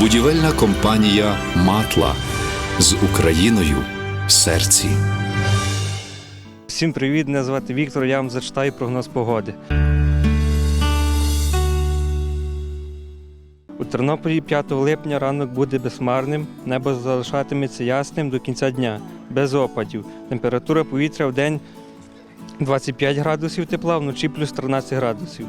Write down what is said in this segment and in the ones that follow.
Будівельна компанія Матла з Україною в серці. Всім привіт, мене звати Віктор. Я вам зачитаю прогноз погоди. Тернополі 5 липня ранок буде безмарним, небо залишатиметься ясним до кінця дня, без опадів. Температура повітря в день 25 градусів тепла, вночі плюс 13 градусів.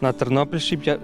На Тернопільщині,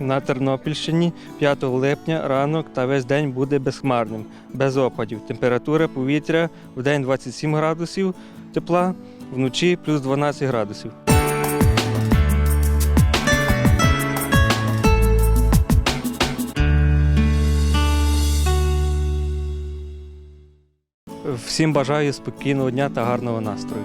на Тернопільщині 5 липня ранок та весь день буде безхмарним, без опадів. Температура повітря в день 27 градусів тепла, вночі плюс 12 градусів. Всім бажаю спокійного дня та гарного настрою.